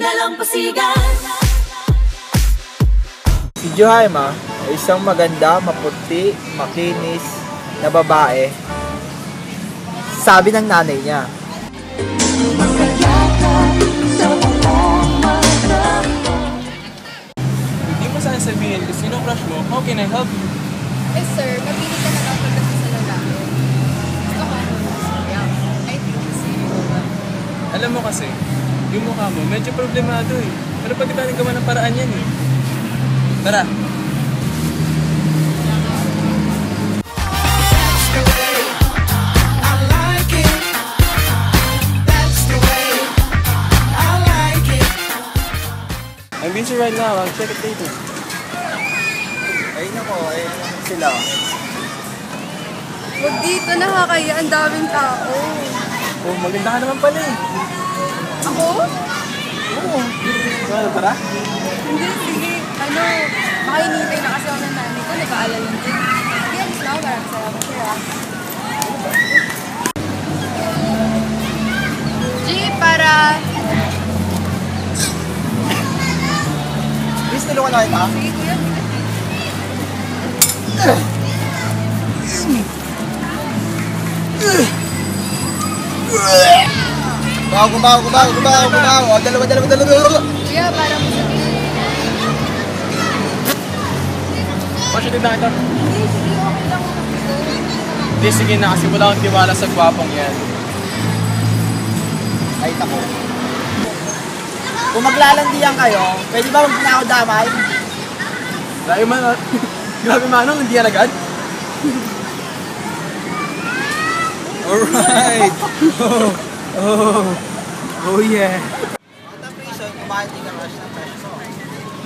dalampasigan Si Johaima ay isang maganda, maputi, makinis na babae. Sabi ng nanay niya. Hindi mo sana sabihin kung sino crush mo, how can I help you? Eh sir, mapili ka na lang pagdating sa lalaki. Gusto ko ano, masaya. I think kasi, Alam mo kasi, yung mukha mo, medyo problemado eh. Pero pwede pa rin gawa ng paraan yan eh. Tara, I'm busy right now. I'll check it later. Ay nako, ay sila. Huwag dito, nakakaya. Ang daming tao. Oh, maganda ka naman pala eh. Ako? Oo. Ano, tara? Hindi, sige. Ano, baka hinihintay na kasi ako ng nanay ko. Nag-aalala din. Sige, alis na ako. Maraming salamat sir ah. G, para... Please, tulungan na kita. Sige, kuya. Bago, bago, bago, bago, bago. Dalawa, dalawa, dalawa, dalawa. Kuya, para mo sabihin. Pasyon na kita. Hindi, sige, okay lang ako. Hindi, sige na kasi wala akong tiwala sa gwapong yan. Ay, tako. Kung maglalandian kayo, pwede ba huwag na ako damay? Grabe man, grabe manong, hindi yan agad. Alright! Oh, oh, yeah. Ang reason kung bakit hindi ka crush ng crush mo?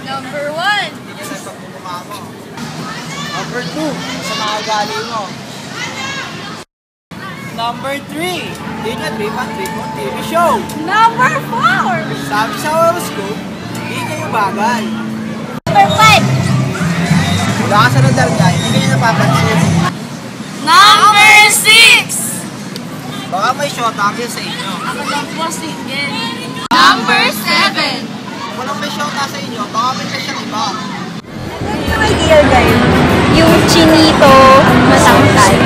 Number one. Hindi niya mo. Number two, sa mga ugali mo. Number three, hindi niya trip ang trip mo TV show. Number four. Sabi sa horoscope, hindi kayo bagay. Number five. Wala ka sa radar niya, hindi kayo napapansin. Number six. Shot kayo sa inyo. Ako lang po single. Number seven. Kung walang may shot sa inyo, baka may ang iba. Yung ideal guy, yung chinito, matangkay,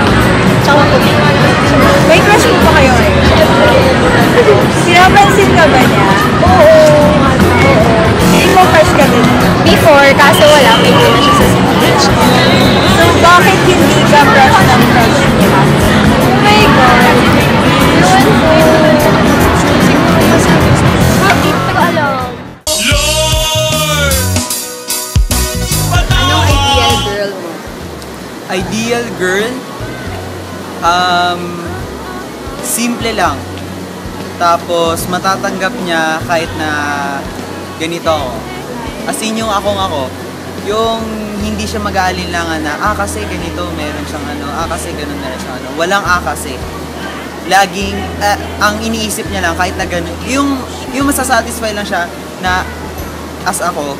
tsaka puti. May crush mo pa kayo ngayon? Pinapansin ka ba niya? Oo. Oo. Hindi mo crush ka din. Before, kaso wala, may ideal girl, um, simple lang. Tapos matatanggap niya kahit na ganito ako. As in yung akong ako, yung hindi siya mag-aalinlangan na, ah kasi ganito, meron siyang ano, ah kasi ganun meron siyang ano. Walang ah kasi. Laging, ah, ang iniisip niya lang kahit na ganun, yung, yung masasatisfy lang siya na as ako,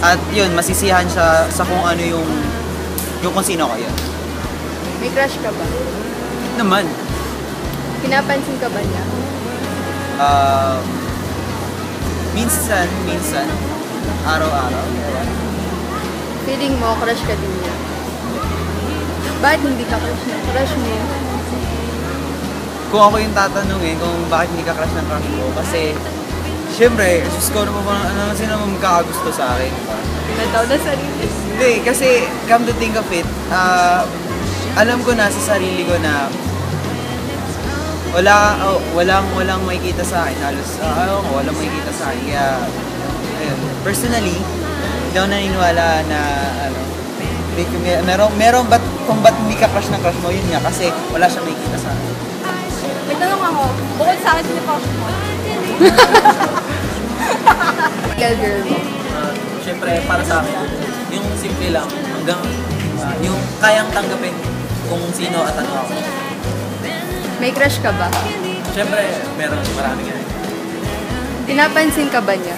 at yun, masisiyahan siya sa kung ano yung, yung kung sino ko yun. May crush ka ba? Naman, Pinapansin ka ba niya? Um, minsan, minsan, araw-araw. Feeling mo, crush ka din niya. Bakit hindi ka crush niya? Crush mo. Kung ako yung tatanungin kung bakit hindi ka crush ng crush ko, kasi, syempre, sus ko, ano ba, ano, sino naman magkakagusto sa akin, diba? Pinataw na sarili. Hindi, kasi, come to think of it, ah, alam ko na sa sarili ko na, wala, oh, walang, walang makikita sa akin, halos, ayaw ko, walang makikita sa akin, kaya, ayun, personally, hindi ako naniniwala na, ano, may, may, merong, merong, ba't, kung ba't hindi ka crush ng crush mo, yun nga, kasi wala siyang makikita sa akin. May tanong ako, bukod sa akin, sino pa mo? Girl mo. Ah, Siyempre, para sa akin, yung simple lang, hanggang ah, yung kayang tanggapin kung sino at ano ako. May crush ka ba? Siyempre, meron, marami nga. Pinapansin ka ba niya?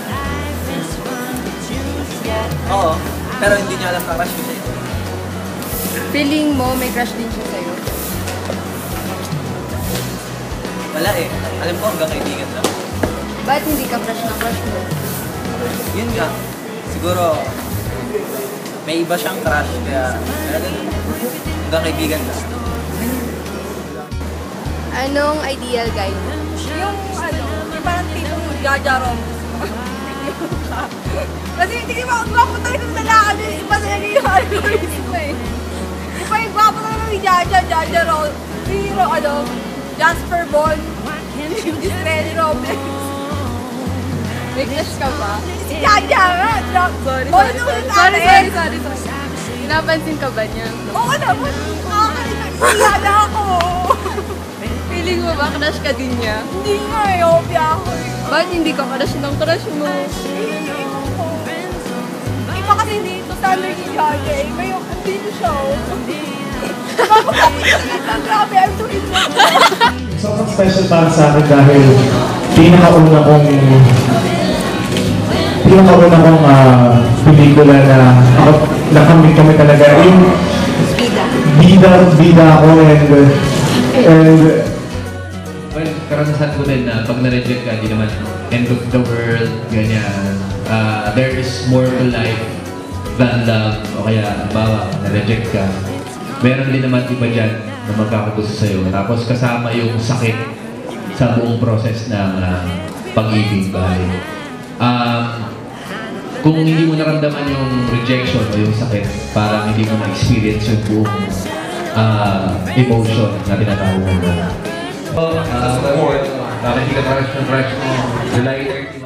Oo, pero hindi niya alam ka-crush ko siya. eh. Feeling mo, may crush din siya sa'yo? Wala eh. Alam ko hanggang kaibigan lang. Ba't hindi ka crush ng crush mo? Yun nga. Siguro, may iba siyang crush, kaya. Hanggang kaibigan ka. Anong ideal guy mo? Yung ano, yung parang tipong jajarom. Kasi hindi ba, ang gwapo talaga ng lalaki, iba talaga yung algorithm mo eh. Iba yung gwapo talaga ng Jaja, Jaja Ro, Zero, ano, Jasper Bond, Giselle Robles. May crush ka ba? Si Jaja nga? Sorry, Oh, sorry, sorry. Sorry, ate? sorry, sorry, sorry. Pinapansin ka ba niya? Oo naman, nakakalimutan na ako. Feeling mo ba crush ka din niya? Hindi nga eh, obya ako eh. Ba't hindi ka crush ng crush mo? Iba kasi dito, standard ni Jaja eh. Ngayon, dito siya oh. Grabe, I'm love. Sobrang special para sa akin dahil pinakauna kong pinakauna kong ah, pelikula na ako, nakamit kami talaga yung bida bida ako and and Well, karanasan ko din na pag na-reject ka, di naman end of the world, ganyan. Ah, there is more to life than love. O kaya, bawa, na-reject ka. Meron din naman iba dyan na magkakagusto sa'yo. Tapos kasama yung sakit sa buong process ng ah, pag-ibig, bali. Um, kung hindi mo naramdaman yung rejection o yung sakit, parang hindi mo na-experience yung buong ah, emotion na tinatawag mo. So, uh, support, uh, hindi ka crush ng